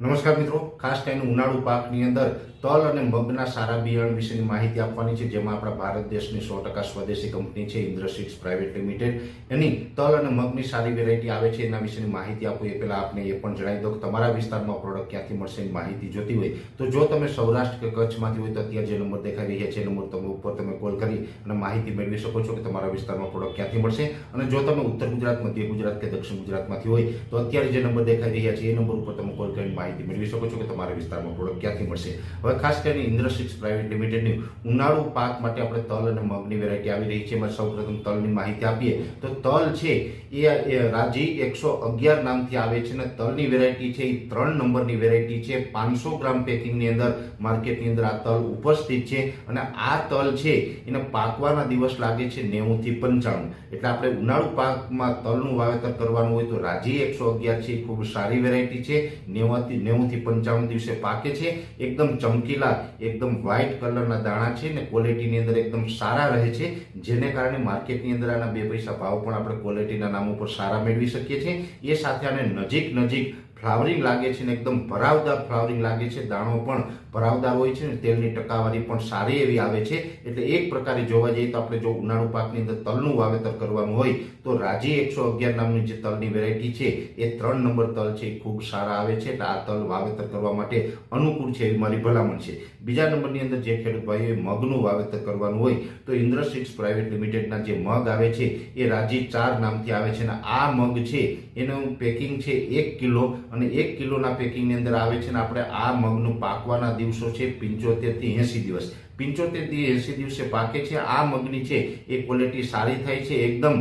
નમસ્કાર મિત્રો, ખાસ કરીને ઉનાળુ પાકની અંદર તલ અને મગના સારા બિયારણ વિશેની માહિતી આપવાની છે, જેમાં આપણા ભારત દેશની સો ટકા સ્વદેશી કંપની છે ઇન્દ્રસિક્સ પ્રાઇવેટ લિમિટેડ. એની તલ અને મગની સારી વેરાયટી આવે છે, એના વિશેની માહિતી આપું એ પહેલાં આપને એ પણ જણાવી દો કે તમારા વિસ્તારમાં પ્રોડક્ટ ક્યાંથી મળશે એની માહિતી જોતી હોય. તો જો તમે સૌરાષ્ટ્ર કે કચ્છમાંથી હોય તો અત્યારે જે નંબર દેખાઈ રહ્યા છે, એ નંબર તમે ઉપર તમે કોલ કરી અને માહિતી મેળવી શકો છો કે તમારા વિસ્તારમાં પ્રોડક્ટ ક્યાંથી મળશે. અને જો તમે ઉત્તર ગુજરાત, મધ્ય ગુજરાત કે દક્ષિણ ગુજરાતમાંથી હોય તો અત્યારે જે નંબર દેખાઈ રહ્યા છે, એ નંબર ઉપર તમે કોલ કરીને માહિતી મેળવી શકો છો કે તમારા વિસ્તારમાં પ્રોડક્ટ ક્યાંથી મળશે. હવે ખાસ કરીને ઇન્દ્રસિક્સ પ્રાઇવેટ લિમિટેડની ઉનાળુ પાક માટે આપણે તલ અને મગની વેરાયટી આવી રહી છે. એમાં સૌપ્રથમ તલની માહિતી આપીએ તો તલ છે એ એ રાજી એકસો અગિયાર નામથી આવે છે અને તલની વેરાયટી છે એ ત્રણ નંબરની વેરાયટી છે. પાંચસો ગ્રામ પેકિંગની અંદર માર્કેટની અંદર આ તલ ઉપસ્થિત છે અને આ તલ છે એને પાકવાના દિવસ લાગે છે નેવું થી પંચાણું. એટલે આપણે ઉનાળુ પાકમાં તલનું વાવેતર કરવાનું હોય તો રાજી એકસો અગિયાર છે એ ખૂબ સારી વેરાયટી છે. નેવાથી નેવું પંચાવન દિવસે પાકે છે. એકદમ ચમકીલા, એકદમ વ્હાઇટ કલરના દાણા છે ને ક્વોલિટીની અંદર એકદમ સારા રહે છે. જેને કારણે માર્કેટની અંદર આના બે પૈસા ભાવ પણ આપણે ક્વોલિટીના નામ ઉપર સારા મેળવી શકીએ છીએ. એ સાથે આને નજીક નજીક ફ્લાવરિંગ લાગે છે ને એકદમ ભરાવદાર ફ્લાવરિંગ લાગે છે. દાણો પણ ભરાવદાર હોય છે ને તેલની ટકાવારી પણ સારી એવી આવે છે. એટલે એક પ્રકારે જોવા જઈએ તો આપણે જો ઉનાળુ પાકની અંદર તલનું વાવેતર કરવાનું હોય, તો રાજી એકસો અગિયાર નામની જે તલની વેરાયટી છે, એ ત્રણ નંબર તલ છે, એ ખૂબ સારા આવે છે. એટલે આ તલ વાવેતર કરવા માટે અનુકૂળ છે એવી મારી ભલામણ છે. બીજા નંબરની અંદર જે ખેડૂત ભાઈઓએ મગનું વાવેતર કરવાનું હોય, તો ઇન્દ્રસિક્સ પ્રાઇવેટ લિમિટેડના જે મગ આવે છે, એ રાજી ચાર નામથી આવે છે. અને આ મગ છે, એનું પેકિંગ છે એક કિલો. અને એક કિલોના પેકિંગની અંદર આવે છે ને આપણે આ મગનું પાકવાના દિવસો છે પંચોતેરથી એસી દિવસ. પંચોતેરથી એસી દિવસે પાકે છે. આ મગની છે, એ ક્વોલિટી સારી થાય છે. એકદમ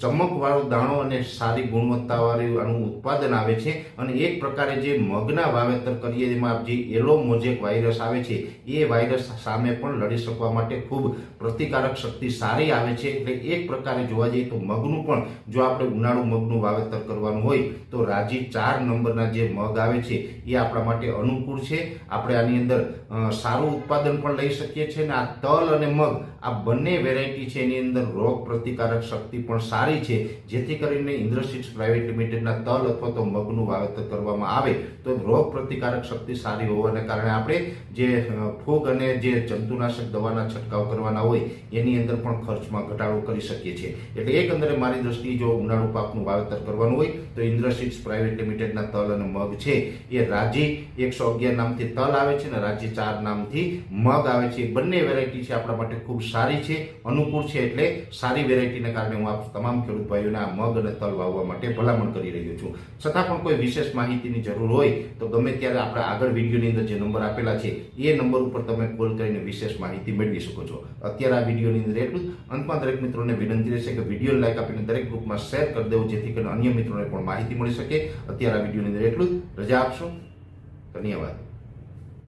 ચમકવાળો દાણો અને સારી ગુણવત્તાવાળું આનું ઉત્પાદન આવે છે. અને એક પ્રકારે જે મગના વાવેતર કરીએ એમાં જે એલો મોજેક વાયરસ આવે છે, એ વાયરસ સામે પણ લડી શકવા માટે ખૂબ પ્રતિકારક શક્તિ સારી આવે છે. એટલે એક પ્રકારે જોવા જઈએ તો મગનું પણ જો આપણે ઉનાળુ મગનું વાવેતર કરવાનું હોય તો રાજી ચાર નંબરના જે મગ આવે છે, એ આપણા માટે અનુકૂળ છે. આપણે આની અંદર સારું ઉત્પાદન પણ લઈ શકીએ છીએ અને આ તલ અને મગ આ બંને વેરાયટી છે, એની અંદર રોગ પ્રતિકારક શક્તિ પણ સારી છે, જેથી કરીને ઇન્દ્રસિક્સ પ્રાઇવેટ લિમિટેડના તલ અથવા તો મગનું વાવેતર કરવામાં આવે, તો રોગ પ્રતિકારક શક્તિ સારી હોવાને કારણે આપણે જે ફૂગ અને જે જંતુનાશક દવાના છંટકાવ કરવાના હોય, એની અંદર પણ ખર્ચમાં ઘટાડો કરી શકીએ છીએ. એટલે એકંદરે મારી દ્રષ્ટિએ જો ઉનાળુ પાકનું વાવેતર કરવાનું હોય, તો ઇન્દ્રસિક્સ પ્રાઇવેટ લિમિટેડના તલ અને મગ છે, એ રાજી એકસો અગિયાર નામથી તલ આવે છે અને રાજી ચાર નામથી મગ આવે છે. બંને વેરાયટી છે આપણા માટે ખૂબ સારી છે, અનુકૂળ છે એટલે સારી વેરાયટીને કારણે હું આપ તમામ ખેડૂત ભાઈઓને મગ અને તલ વાવવા માટે ભલામણ કરી રહ્યો છું. છતાં પણ કોઈ વિશેષ માહિતીની જરૂર હોય તો ગમે ત્યારે આપણે આગળ વિડીયોની અંદર જે નંબર આપેલા છે, એ નંબર ઉપર તમે કોલ કરીને વિશેષ માહિતી મેળવી શકો છો. અત્યારે આ વિડીયોની અંદર એટલું અંતમાં દરેક મિત્રોને વિનંતી રહેશે કે વીડિયો લાઈક આપીને દરેક ગ્રુપમાં શેર કરી દેવું, જેથી કરીને અન્ય મિત્રોને પણ માહિતી મળી શકે. અત્યારે આ વિડીયોની અંદર એટલું જ. રજા આપશો. ધન્યવાદ.